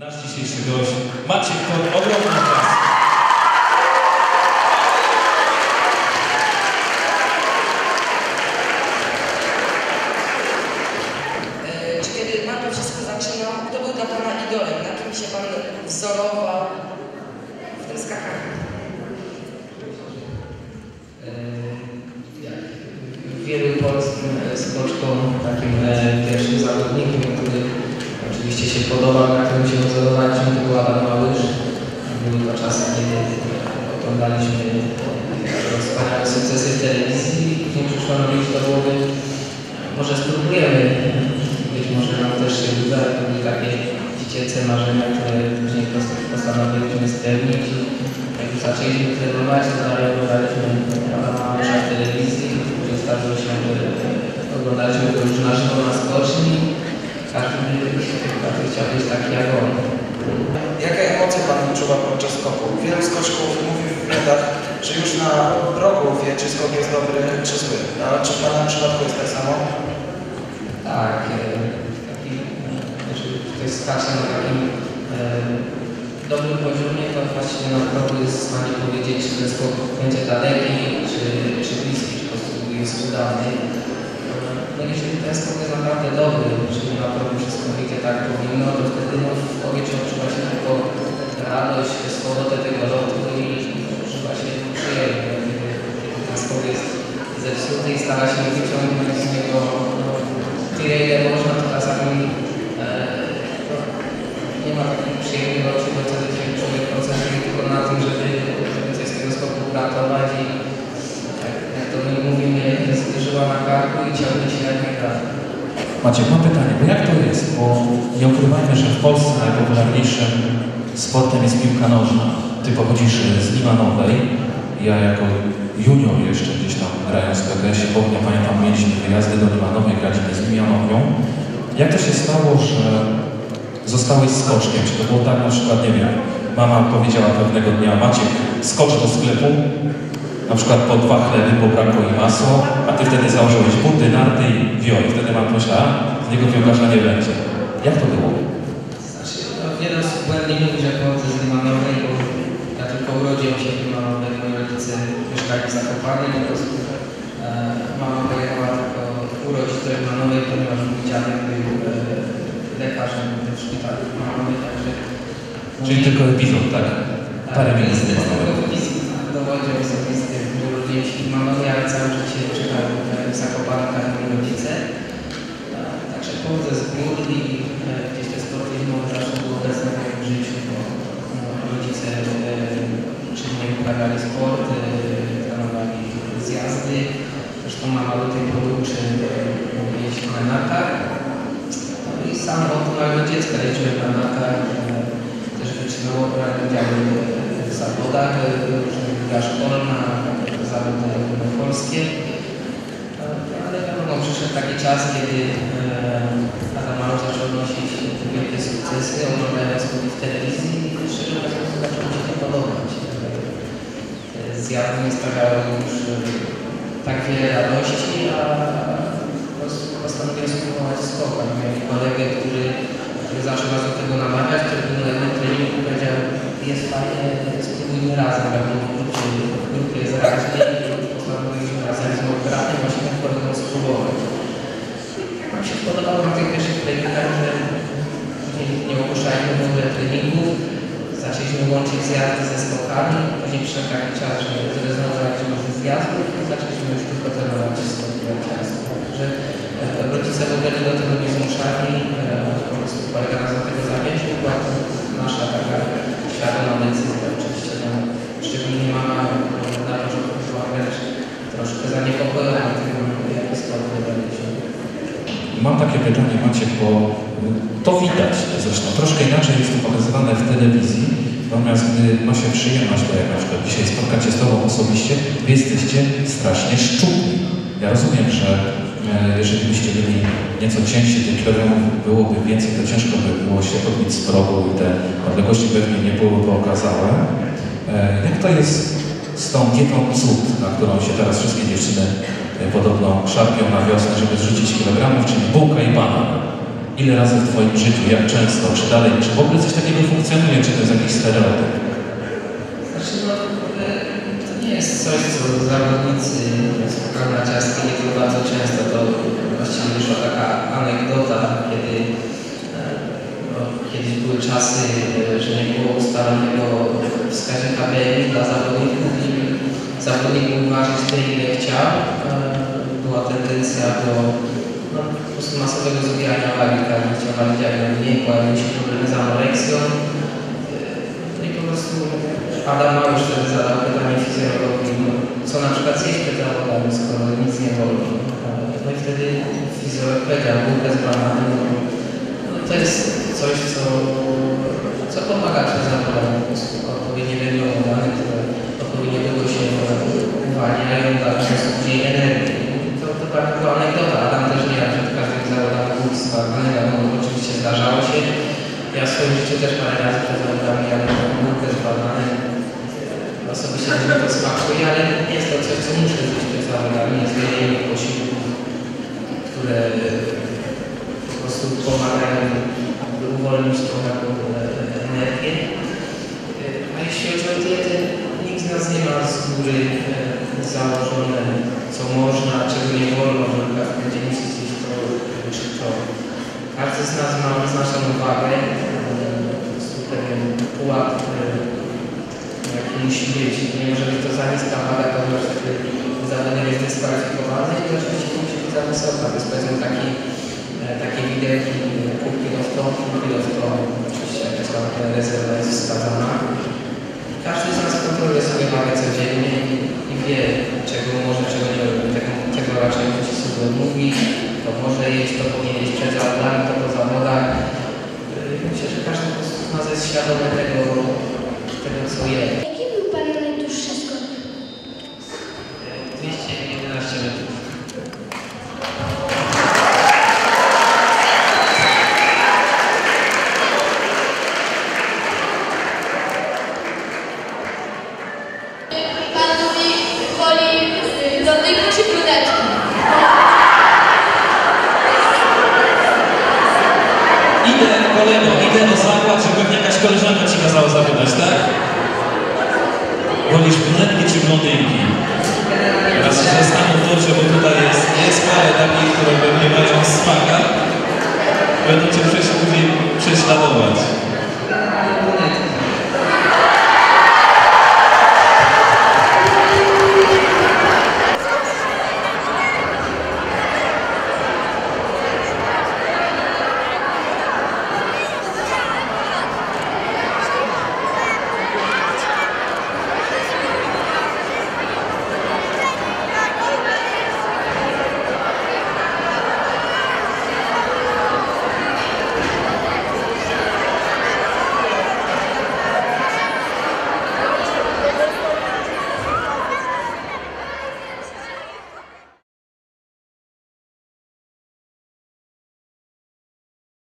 nasz dzisiejszy gość, Maciek Kot, ogromna klasa. E, Czy kiedy Pan to wszystko zaczynał, kto był dla Pana idolem? Na kim się Pan wzorował w tym skakaniu? E, jak wielu polskim e, skoczkom, takim e, pierwszym zawodnikiem, który oczywiście się podobał, na którym się wzorowaliśmy, to był Adam Małysz. Były to czasy, kiedy oglądaliśmy wspaniałe sukcesy w telewizji. I później przyszło nam do głowy, może spróbujemy, być może nam też się uda, to były takie dziecięce marzenia, które później postanowiliśmy spełnić. Jak już zaczęliśmy trenować, to dalej oglądaliśmy Adama w telewizji, później zdarzyło się, że oglądaliśmy go już na żywo na skoczni, każdy każdy chciał być taki jak on. Jakie emocje Pan odczuwa podczas skoku? Wielu skoczków mówi w wywiadach, że już na progu wie, czy skok jest dobry, czy zły. A czy w Pana przypadku jest tak samo? Tak, e, taki, jeżeli ktoś skacze na takim e, dobrym poziomie, to właśnie na progu jest w stanie powiedzieć, czy ten skok będzie daleki, czy, czy bliski, czy po prostu jest udany. No jeżeli ten skok jest naprawdę dobry, czyli na progu wszystko wyjdzie tak powinno, to wtedy no, w powietrzu odczuwa się tylko radość, swobodę tego lotu i używa się przyjemnie. Kiedy, kiedy ten skok jest zepsuty i stara się wyciągnąć z niego no, tyle ile można, to czasami e, no, nie ma takich przyjemnych oczu, bo wtedy się człowiek koncentruje tylko na tym, żeby, coś z tego skoku uratować i jak, jak to my mówimy, jest żyła na karku i najbardziej. Maciek, mam pytanie, bo jak to jest? Bo nie ukrywajmy, że w Polsce najpopularniejszym sportem jest piłka nożna. Ty pochodzisz z Limanowej, ja jako junior jeszcze gdzieś tam grając w PKS-ie, ja pamiętam, mieliśmy wyjazdy do Limanowej, graliśmy z Limanowią. Jak to się stało, że zostałeś skoczkiem? Czy to było tak na przykład, nie wiem, mama powiedziała pewnego dnia, Maciek, skocz do sklepu, na przykład po dwa chleby, bo brakło i masło, a ty wtedy założyłeś buty, narty i wio. I wtedy mam myślała, z niego piłkarza nie będzie. Jak to było? Znaczy, no, wiele osób błędnie mówi, że pochodzę z Limanowej, bo ja tylko urodziłem się w Limanowej, moi rodzice mieszkali w Zakopanem, po prostu e, mama pojechała tylko urodzić do Limanowej, ponieważ mój dziadek był e, lekarzem w szpitalu w Limanowej, także... Czyli tylko epizod, tak? Parę minut. Tego wypisku w dowodzie osobistym, się w Limanowej, ale całe życie mieszkałem w Zakopanem, jak moi rodzice. E, Także pochodzę z gór i e, gdzieś te sporty zawsze były obecne w moim życiu, bo no, rodzice e, czynnie uprawiali sport, e, trenowali zjazdy. Zresztą mama do tej pory uczy e, jeździć na nartach. No i sam od małego dziecka jeździłem na nartach. e, Też wytrzymało brałem udział w zawodach, e, liga szkolna, zawody ogólnopolskie. Ale wiadomo, przyszedł taki czas, kiedy e, Adam Malusz zaczął odnosić wielkie sukcesy, oglądając go w telewizji i szczerze mówiąc zaczął mi się to podobać. E, Zjazdy nie sprawiały już tak wiele radości, a postanowiłem spróbować skoka. Miałem kolegę, który, który zaczął nas do tego namawiać, który był na jednym treningu powiedział, jest fajnie, spróbujmy razem, jest raźniej i postanowiliśmy razem z moim bratem właśnie tak formą spróbować. Nam się podobało tych pierwszych że nie, nie treningów, zaczęliśmy łączyć zjazdy ze skokami, później taki czas, że zrezygnowaliśmy ze zjazdów i zaczęliśmy już tylko trenować skoki narciarskie. Także e, rodzice w ogóle do tego nie zmuszali, e, po prostu kolega nas do tego zamiecił, była to nasza taka świadoma decyzja. Oczywiście no, szczególnie mama e, na początku była wręcz troszkę zaniepokojona tym, jaki skład wybraliśmy. Mam takie pytanie, Maciek, bo to widać zresztą. Troszkę inaczej jest to pokazywane w telewizji, natomiast gdy ma się przyjemność, to jak na przykład dzisiaj spotkać się z Tobą osobiście, Wy jesteście strasznie szczupli. Ja rozumiem, że e, jeżeli byście byli nieco ciężsi, tych kilogramów byłoby więcej, to ciężko by było się podbić z progu i te odległości pewnie nie byłyby okazałe. E, jak to jest z tą dietą cud, na którą się teraz wszystkie dziewczyny podobno szarpią na wiosnę, żeby zrzucić kilogramów, czyli bułka i banan. Ile razy w Twoim życiu, jak często, czy dalej, czy w ogóle coś takiego funkcjonuje, czy to jest jakiś stereotyp? Znaczy, no, e, to nie jest coś, co zawodnicy na nie tylko bardzo często. To właściwie wyszła taka anegdota, kiedy e, no, kiedyś były czasy, e, że nie było zawodnik mógł ważyć tyle, ile chciał. E, Była tendencja do no, po prostu masowego zbijania wagi, każdy chciał ważyć jak najmniej, pojawiły się problemy z anoreksją. No i po prostu Adam Małysz wtedy zadał pytanie fizjologowi, no, co na przykład zjeść przed zawodami, skoro nic nie wolno. No i wtedy fizjolog powiedział, bułkę z bananem, no to jest coś, co, co pomaga przed zawodami, po prostu odpowiednie węglowodany, które odpowiednio długo się uwalniają, dla sposób mniej energii. To, to bardzo była anegdota, Adam też nie raz przed każdym zawodem był sparany, no, oczywiście zdarzało się. Ja w swoim życiu też parę razy przed zawodami jadłem bułkę z bananem. Osobiście mi to smakuje, ale jest to coś, co muszę zjeść przed zawodami. Jest wiele posiłków, które po prostu pomagają by uwolnić tą taką e, energię. E, A jeśli chodzi o dietę, nikt z nas nie ma z góry e, założone, co można, czego nie wolno, że na przykład będziemy się zjeść to czy to. Każdy z nas ma wyznaczoną wagę, e, pewien pułap, e, jaki musi być. Nie może to za niska waga, wtedy zawodnik jest dyskwalifikowany i oczywiście musi być za wysoka. To jest powiedzmy taki, e, takie widełki, pół kilo to, pół kilo to. Oczywiście jakaś tam rezerwa jest wskazana. Każdy z nas kontroluje sobie wagę codziennie i, wie, czego może, czego nie tego, czego raczej musi sobie odmówić. To może jeść, to powinien jeść przed zawodami, to po zawodach. Yy, Myślę, że każdy po prostu z nas jest świadomy tego, tego co je. Jaki był Pana najdłuższy skok? Yy, 211 metrów. Pan mówi, woli y, blondynki czy brunetki? Idę, kolego, że pewnie jakaś koleżanka Ci kazała zapytać, tak? Wolisz brunetki czy blondynki? Teraz się zastanów dobrze, bo tutaj jest, jest parę takich, które pewnie mają smaka. Będą Cię